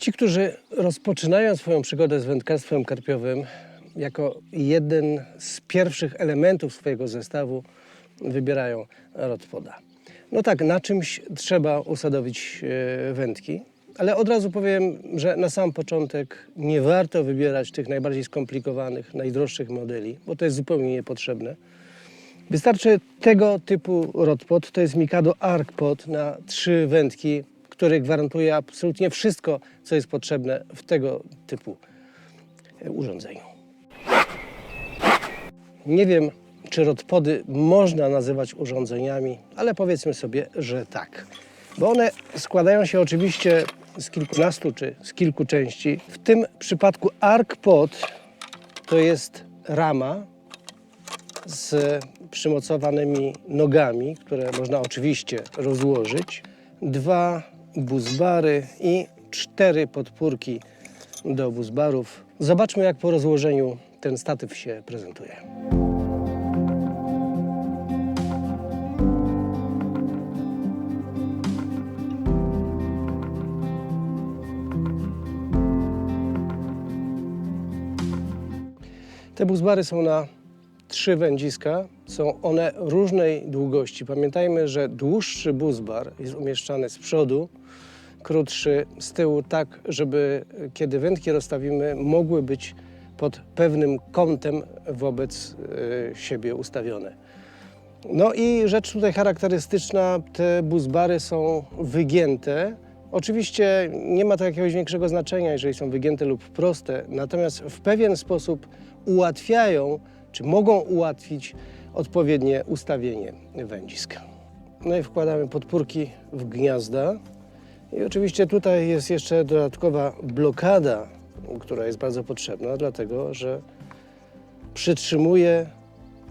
Ci, którzy rozpoczynają swoją przygodę z wędkarstwem karpiowym, jako jeden z pierwszych elementów swojego zestawu wybierają rodpoda. No tak, na czymś trzeba usadowić e, wędki, ale od razu powiem, że na sam początek nie warto wybierać tych najbardziej skomplikowanych, najdroższych modeli, bo to jest zupełnie niepotrzebne. Wystarczy tego typu rodpod, to jest Mikado ArcPod na trzy wędki, który gwarantuje absolutnie wszystko, co jest potrzebne w tego typu e, urządzeniu. Nie wiem, czy rodpody można nazywać urządzeniami, ale powiedzmy sobie, że tak. Bo one składają się oczywiście z kilkunastu czy z kilku części. W tym przypadku ArcPod to jest rama z przymocowanymi nogami, które można oczywiście rozłożyć, dwa buzbary i cztery podpórki do buzbarów. Zobaczmy, jak po rozłożeniu ten statyw się prezentuje. Te buzbary są na trzy wędziska. Są one różnej długości. Pamiętajmy, że dłuższy buzbar jest umieszczany z przodu, krótszy z tyłu, tak żeby kiedy wędki rozstawimy, mogły być pod pewnym kątem wobec e, siebie ustawione. No i rzecz tutaj charakterystyczna, te buzbary są wygięte. Oczywiście nie ma to jakiegoś większego znaczenia, jeżeli są wygięte lub proste, natomiast w pewien sposób ułatwiają, czy mogą ułatwić odpowiednie ustawienie wędziska. No i wkładamy podpórki w gniazda. I oczywiście tutaj jest jeszcze dodatkowa blokada, która jest bardzo potrzebna, dlatego że przytrzymuje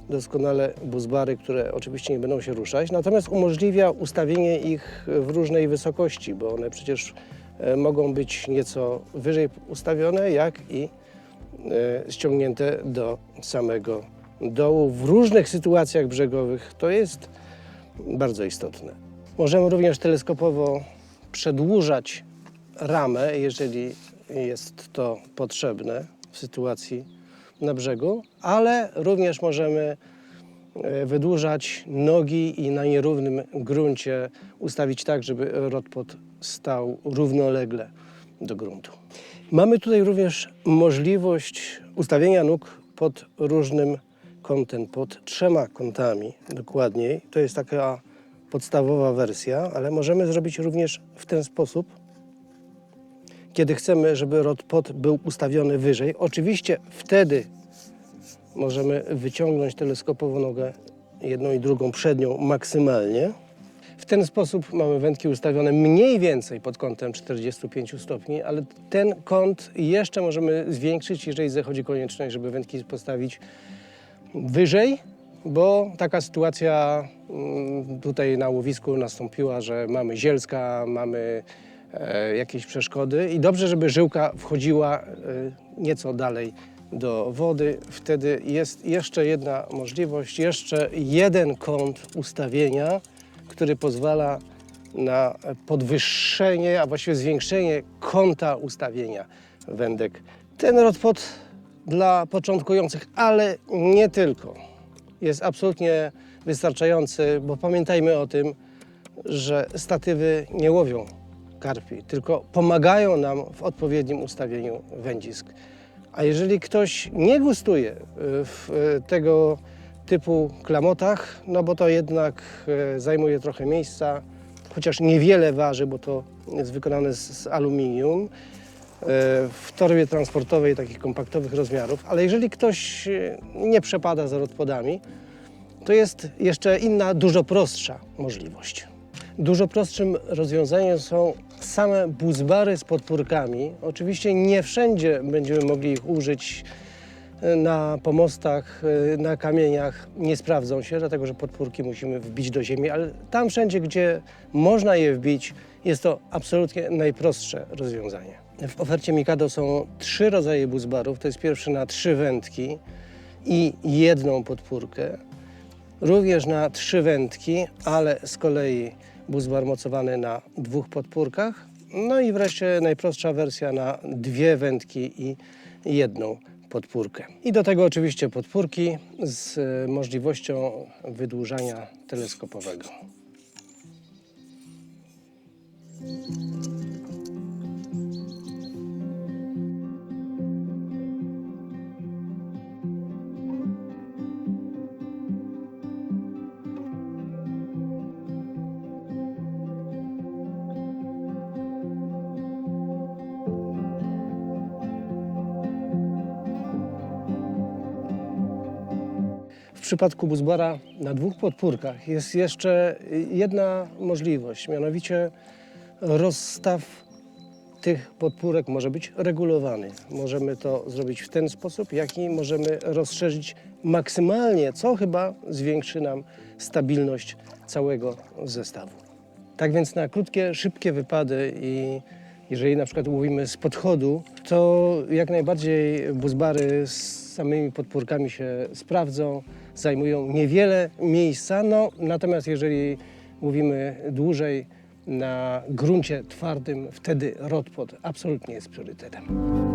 doskonale buzbary, które oczywiście nie będą się ruszać, natomiast umożliwia ustawienie ich w różnej wysokości, bo one przecież e, mogą być nieco wyżej ustawione, jak i ściągnięte do samego dołu w różnych sytuacjach brzegowych. To jest bardzo istotne. Możemy również teleskopowo przedłużać ramę, jeżeli jest to potrzebne w sytuacji na brzegu, ale również możemy e, wydłużać nogi i na nierównym gruncie ustawić tak, żeby rodpod stał równolegle do gruntu. Mamy tutaj również możliwość ustawienia nóg pod różnym kątem, pod trzema kątami dokładniej. To jest taka podstawowa wersja, ale możemy zrobić również w ten sposób, kiedy chcemy, żeby rodpod był ustawiony wyżej. Oczywiście wtedy możemy wyciągnąć teleskopową nogę jedną i drugą przednią maksymalnie. W ten sposób mamy wędki ustawione mniej więcej pod kątem 45 stopni, ale ten kąt jeszcze możemy zwiększyć, jeżeli zachodzi konieczność, żeby wędki postawić wyżej, bo taka sytuacja mm, tutaj na łowisku nastąpiła, że mamy zielska, mamy e, jakieś przeszkody i dobrze, żeby żyłka wchodziła e, nieco dalej do wody. Wtedy jest jeszcze jedna możliwość, jeszcze jeden kąt ustawienia, który pozwala na podwyższenie, a właściwie zwiększenie kąta ustawienia wędek. Ten rodpod dla początkujących, ale nie tylko, jest absolutnie wystarczający, bo pamiętajmy o tym, że statywy nie łowią karpi, tylko pomagają nam w odpowiednim ustawieniu wędzisk. A jeżeli ktoś nie gustuje y, w y, tego typu klamotach, no bo to jednak y, zajmuje trochę miejsca, chociaż niewiele waży, bo to jest wykonane z, z aluminium, y, w torbie transportowej takich kompaktowych rozmiarów, ale jeżeli ktoś y, nie przepada za rodpodami, to jest jeszcze inna, dużo prostsza możliwość. Dużo prostszym rozwiązaniem są same buzbary z podpórkami. Oczywiście nie wszędzie będziemy mogli ich użyć e, na pomostach, e, na kamieniach. Nie sprawdzą się, dlatego że podpórki musimy wbić do ziemi, ale tam wszędzie, gdzie można je wbić, jest to absolutnie najprostsze rozwiązanie. W ofercie Mikado są trzy rodzaje buzbarów. To jest pierwszy na trzy wędki i jedną podpórkę również na trzy wędki, ale z kolei buzbar mocowany na dwóch podpórkach No i wreszcie najprostsza wersja na dwie wędki i jedną podpórkę. I do tego oczywiście podpórki z e, możliwością wydłużania teleskopowego. W przypadku Buzbara na dwóch podpórkach jest jeszcze jedna możliwość, mianowicie rozstaw tych podpórek może być regulowany. Możemy to zrobić w ten sposób, jak i możemy rozszerzyć maksymalnie, co chyba zwiększy nam stabilność całego zestawu. Tak więc na krótkie, szybkie wypady i jeżeli na przykład łowimy z podchodu, to jak najbardziej buzbary z samymi podpórkami się sprawdzą, zajmują niewiele miejsca, no natomiast jeżeli łowimy dłużej na gruncie twardym, wtedy rodpod absolutnie jest priorytetem.